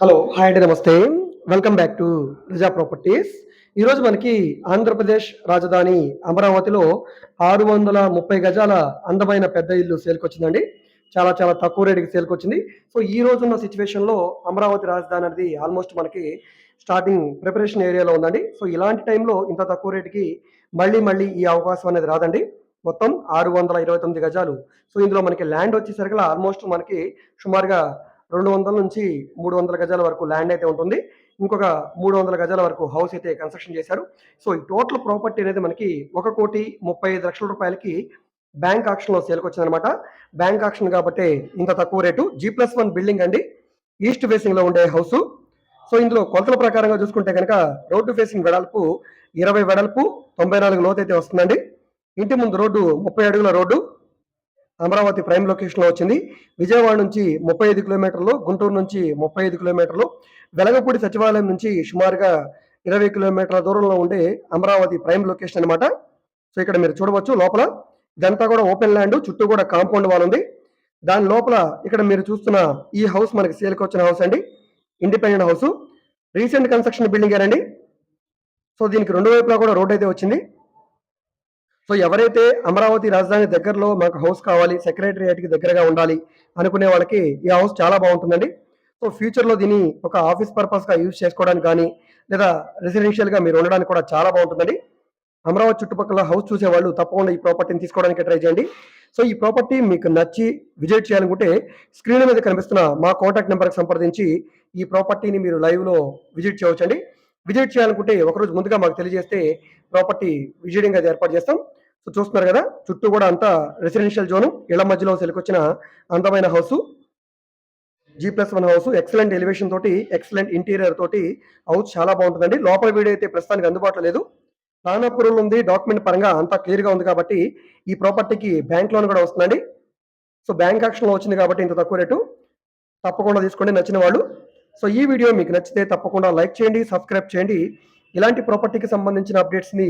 Hello hi అండి నమస్తే. Welcome back to Riza properties. ఈరోజు మనకి ఆంధ్రప్రదేశ్ రాజధాని అమరావతిలో ఆరు వందల ముప్పై గజాల అందమైన పెద్ద ఇల్లు సేల్కొచ్చిందండి. చాలా చాలా తక్కువ రేటుకి సేల్కొచ్చింది. సో ఈ రోజున్న సిచ్యువేషన్లో అమరావతి రాజధాని అనేది ఆల్మోస్ట్ మనకి స్టార్టింగ్ ప్రిపరేషన్ ఏరియాలో ఉందండి. సో ఇలాంటి టైంలో ఇంత తక్కువ రేటుకి మళ్ళీ మళ్ళీ ఈ అవకాశం అనేది రాదండి. మొత్తం ఆరు వందల ఇరవై తొమ్మిది గజాలు. సో ఇందులో మనకి ల్యాండ్ వచ్చేసరికి ఆల్మోస్ట్ మనకి సుమారుగా రెండు వందల నుంచి మూడు వందల గజాల వరకు ల్యాండ్ అయితే ఉంటుంది. ఇంకొక మూడు వందల గజాల వరకు హౌస్ అయితే కన్స్ట్రక్షన్ చేశారు. సో ఈ టోటల్ ప్రాపర్టీ అనేది మనకి ఒక కోటి ముప్పై ఐదు లక్షల రూపాయలకి బ్యాంక్ ఆక్షన్లో సేల్కి వచ్చిందనమాట బ్యాంక్ ఆక్షన్ కాబట్టి ఇంత తక్కువ rate. G plus one building అండి. ఈస్ట్ ఫేసింగ్లో ఉండే హౌస్. సో ఇందులో కొలతల ప్రకారంగా చూసుకుంటే కనుక రోడ్డు ఫేసింగ్ వెడల్పు ఇరవై వెడల్పు తొంభై నాలుగు లోతు అయితే వస్తుందండి. ఇంటి ముందు రోడ్డు ముప్పై అడుగుల రోడ్డు. అమరావతి ప్రైమ్ లొకేషన్లో వచ్చింది. విజయవాడ నుంచి ముప్పై ఐదు కిలోమీటర్లు గుంటూరు నుంచి ముప్పై ఐదు కిలోమీటర్లు వెలగపూడి సచివాలయం నుంచి సుమారుగా ఇరవై కిలోమీటర్ల దూరంలో ఉండే అమరావతి ప్రైమ్ లొకేషన్ అనమాట సో ఇక్కడ మీరు చూడవచ్చు లోపల. ఇదంతా కూడా ఓపెన్ ల్యాండ్ చుట్టూ కూడా కాంపౌండ్ వాల్ ఉంది. దాని లోపల ఇక్కడ మీరు చూస్తున్న ఈ హౌస్ మనకి సేల్కి వచ్చిన హౌస్ అండి. Independent house. Recent construction building అండి సో దీనికి రెండు వైపులా కూడా రోడ్ అయితే వచ్చింది. సో ఎవరైతే అమరావతి రాజధాని దగ్గరలో మాకు హౌస్ కావాలి సెక్రటరియేట్కి దగ్గరగా ఉండాలి అనుకునే వాళ్ళకి ఈ హౌస్ చాలా బాగుంటుందండి. సో ఫ్యూచర్లో దీన్ని ఒక ఆఫీస్ పర్పస్గా యూజ్ చేసుకోవడానికి కానీ లేదా రెసిడెన్షియల్గా మీరు ఉండడానికి కూడా చాలా బాగుంటుందండి. అమరావతి చుట్టుపక్కల హౌస్ చూసే వాళ్ళు తప్పకుండా ఈ ప్రాపర్టీని తీసుకోవడానికి ట్రై చేయండి. సో ఈ ప్రాపర్టీ మీకు నచ్చి విజిట్ చేయాలనుకుంటే స్క్రీన్ మీద కనిపిస్తున్న మా కాంటాక్ట్ నెంబర్కి సంప్రదించి ఈ ప్రాపర్టీని మీరు లైవ్లో విజిట్ చేయవచ్చండి. విజిట్ చేయాలనుకుంటే ఒకరోజు ముందుగా మాకు తెలియజేస్తే ప్రాపర్టీ విజిటింగ్ అది ఏర్పాటు చేస్తాం. సో చూస్తున్నారు కదా చుట్టూ కూడా అంతా రెసిడెన్షియల్ జోను ఇళ్ళ మధ్యలో సెలికొచ్చిన అందమైన house. G plus one house excellent elevation తోటి ఎక్సలెంట్ ఇంటీరియర్ తోటి హౌస్ చాలా బాగుంటుందండి. లోపల వీడియో అయితే ప్రస్తుతానికి అందుబాటులో లేదు. ప్లాన్ అప్రూవల్ ఉంది డాక్యుమెంట్ పరంగా అంతా క్లియర్గా ఉంది కాబట్టి ఈ ప్రాపర్టీకి బ్యాంక్ లోన్ కూడా వస్తుందండి. సో బ్యాంక్ యాక్షన్లో వచ్చింది కాబట్టి ఇంత తక్కువ రేటు. తప్పకుండా తీసుకోండి నచ్చిన వాళ్ళు. సో ఈ వీడియో మీకు నచ్చితే తప్పకుండా లైక్ చేయండి సబ్స్క్రైబ్ చేయండి. ఇలాంటి ప్రాపర్టీకి సంబంధించిన అప్డేట్స్ని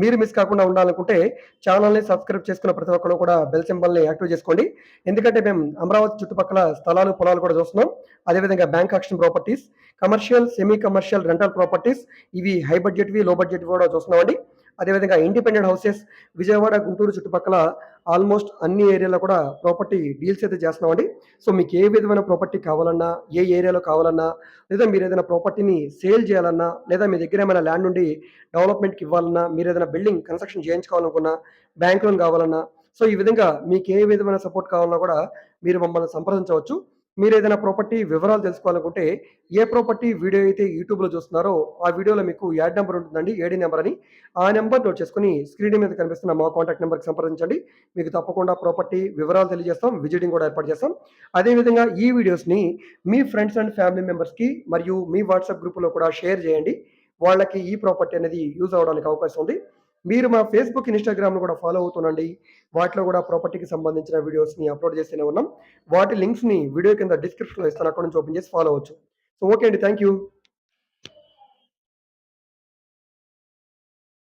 మీరు మిస్ కాకుండా ఉండాలనుకుంటే ఛానల్ని సబ్స్క్రైబ్ చేసుకున్న ప్రతి ఒక్కరు కూడా బెల్ సింబల్ని యాక్టివ్ చేసుకోండి. ఎందుకంటే మేము అమరావతి చుట్టుపక్కల స్థలాలు పొలాలు కూడా చూస్తున్నాం. అదేవిధంగా bank auction properties commercial semi commercial rental properties ఇవి హై బడ్జెట్వి లో బడ్జెట్ కూడా చూస్తున్నామండి. అదేవిధంగా ఇండిపెండెంట్ హౌసెస్ విజయవాడ గుంటూరు చుట్టుపక్కల ఆల్మోస్ట్ అన్ని ఏరియాలో కూడా ప్రాపర్టీ డీల్స్ అయితే చేస్తున్నామండి. సో మీకు ఏ విధమైన ప్రాపర్టీ కావాలన్నా ఏ ఏరియాలో కావాలన్నా లేదా మీరు ఏదైనా ప్రాపర్టీని సేల్ చేయాలన్నా లేదా మీ దగ్గర ఏమైనా ల్యాండ్ నుండి డెవలప్మెంట్కి ఇవ్వాలన్నా మీరు ఏదైనా బిల్డింగ్ కన్స్ట్రక్షన్ చేయించుకోవాలనుకున్నా బ్యాంక్ లోన్ కావాలన్నా సో ఈ విధంగా మీకు ఏ విధమైన సపోర్ట్ కావాలన్నా కూడా మీరు మమ్మల్ని సంప్రదించవచ్చు. మీరు ఏదైనా ప్రాపర్టీ వివరాలు తెలుసుకోవాలనుకుంటే ఏ ప్రాపర్టీ వీడియో అయితే యూట్యూబ్లో చూస్తున్నారో ఆ వీడియోలో మీకు యాడ్ నెంబర్ ఉంటుందండి ఏడీ నెంబర్ అని. ఆ నెంబర్ నోట్ చేసుకుని స్క్రీన్ మీద కనిపిస్తున్న మా కాంటాక్ట్ నెంబర్కి సంప్రదించండి. మీకు తప్పకుండా ప్రాపర్టీ వివరాలు తెలియజేస్తాం విజిటింగ్ కూడా ఏర్పాటు చేస్తాం. అదేవిధంగా ఈ వీడియోస్ని మీ ఫ్రెండ్స్ అండ్ ఫ్యామిలీ మెంబర్స్కి మరియు మీ వాట్సాప్ గ్రూపులో కూడా షేర్ చేయండి. వాళ్ళకి ఈ ప్రాపర్టీ అనేది యూజ్ అవడానికి అవకాశం ఉంది. మీరు మా ఫేస్బుక్ ఇన్స్టాగ్రామ్ను కూడా ఫాలో అవుతుండండి. వాటిలో కూడా ప్రాపర్టీకి సంబంధించిన వీడియోస్ని అప్లోడ్ చేస్తూనే ఉన్నాం. వాటి లింక్స్ని వీడియో కింద డిస్క్రిప్షన్లో ఇస్తాను. అక్కడ నుంచి ఓపెన్ చేసి ఫాలో అవచ్చు సో ఓకే అండి. Thank you